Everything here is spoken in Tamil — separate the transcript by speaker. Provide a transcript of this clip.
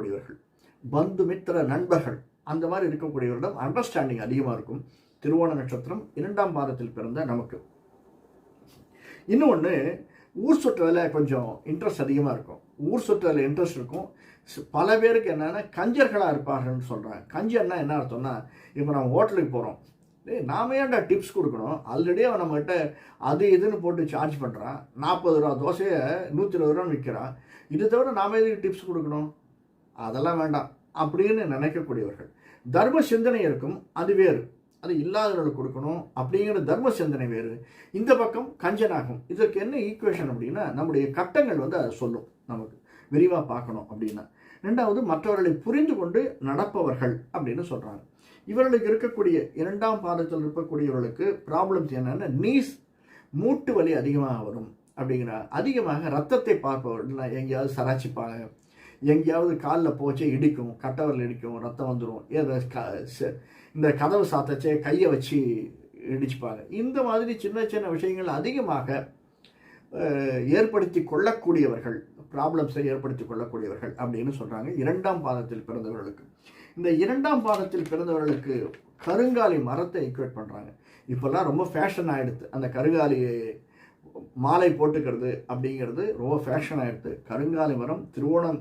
Speaker 1: இருக்கக்கூடியவர்கள். பந்து மித்திர நண்பர்கள் அந்த மாதிரி இருக்கக்கூடியவரிடம் அண்டர்ஸ்டாண்டிங் அதிகமாக இருக்கும். திருவோண நட்சத்திரம் இரண்டாம் பாதத்தில் பிறந்த நமக்கு. இன்னொன்று ஊர் சுற்றுறதில் கொஞ்சம் இன்ட்ரெஸ்ட் அதிகமாக இருக்கும். ஊர் சுற்றுறதில் இன்ட்ரெஸ்ட் இருக்கும். பல பேருக்கு என்னென்னா கஞ்சர்களாக இருப்பார்கள்னு சொல்கிறாங்க கஞ்சர்னா என்ன அர்த்தம்னா இப்போ நம்ம ஹோட்டலுக்கு போகிறோம் டேய் நாம ஏன்டா டிப்ஸ் கொடுக்கணும்? ஆல்ரெடி அவன் நம்மகிட்ட அது இதுன்னு போட்டு சார்ஜ் பண்ணுறான் நாற்பது ரூபா தோசையை நூற்றி இருபது ரூபான்னு விற்கிறான் இது தவிர நாம எதுக்கு டிப்ஸ் கொடுக்கணும்? அதெல்லாம் வேண்டாம் அப்படின்னு நினைக்கக்கூடியவர்கள். தர்ம சிந்தனை இருக்கும் அது வேறு. அது இல்லாதவர்களுக்கு கொடுக்கணும் அப்படிங்கிற தர்ம சிந்தனை வேறு. இந்த பக்கம் கஞ்சனாகும். இதற்கு என்ன ஈக்குவேஷன் அப்படின்னா நம்முடைய கட்டங்கள் வந்து அதை சொல்லும் நமக்கு. விரிவாக பார்க்கணும் அப்படின்னா. ரெண்டாவது மற்றவர்களை புரிந்து கொண்டு நடப்பவர்கள் அப்படின்னு சொல்கிறாங்க இவர்களுக்கு இருக்கக்கூடிய இரண்டாம் பாதத்தில் இருக்கக்கூடியவர்களுக்கு ப்ராப்ளம்ஸ் என்னென்னா நீஸ் மூட்டு வலி அதிகமாக வரும் அப்படிங்கிற அதிகமாக ரத்தத்தை பார்ப்பவர்கள் எங்கேயாவது சராச்சிப்பாங்க எங்கேயாவது காலில் போச்சே இடிக்கும் கட்டவரில் இடிக்கும் ரத்தம் வந்துடும் ஏதாவது க ச- இந்த கதவு சாத்தச்சே கையை வச்சு இடிச்சுப்பாங்க. இந்த மாதிரி சின்ன சின்ன விஷயங்கள் அதிகமாக ஏற்படுத்தி கொள்ளக்கூடியவர்கள் ப்ராப்ளம்ஸை ஏற்படுத்தி கொள்ளக்கூடியவர்கள் அப்படின்னு சொல்கிறாங்க இரண்டாம் பாதத்தில் பிறந்தவர்களுக்கு. இந்த இரண்டாம் பாதத்தில் பிறந்தவர்களுக்கு கருங்காலி மரத்தை ஈக்குவேட் பண்ணுறாங்க இப்போல்லாம் ரொம்ப ஃபேஷன் ஆகிடுது அந்த கருங்காலி மாலை போட்டுக்கிறது அப்படிங்கிறது ரொம்ப ஃபேஷன் ஆகிடுது கருங்காலி மரம் திருவோணம்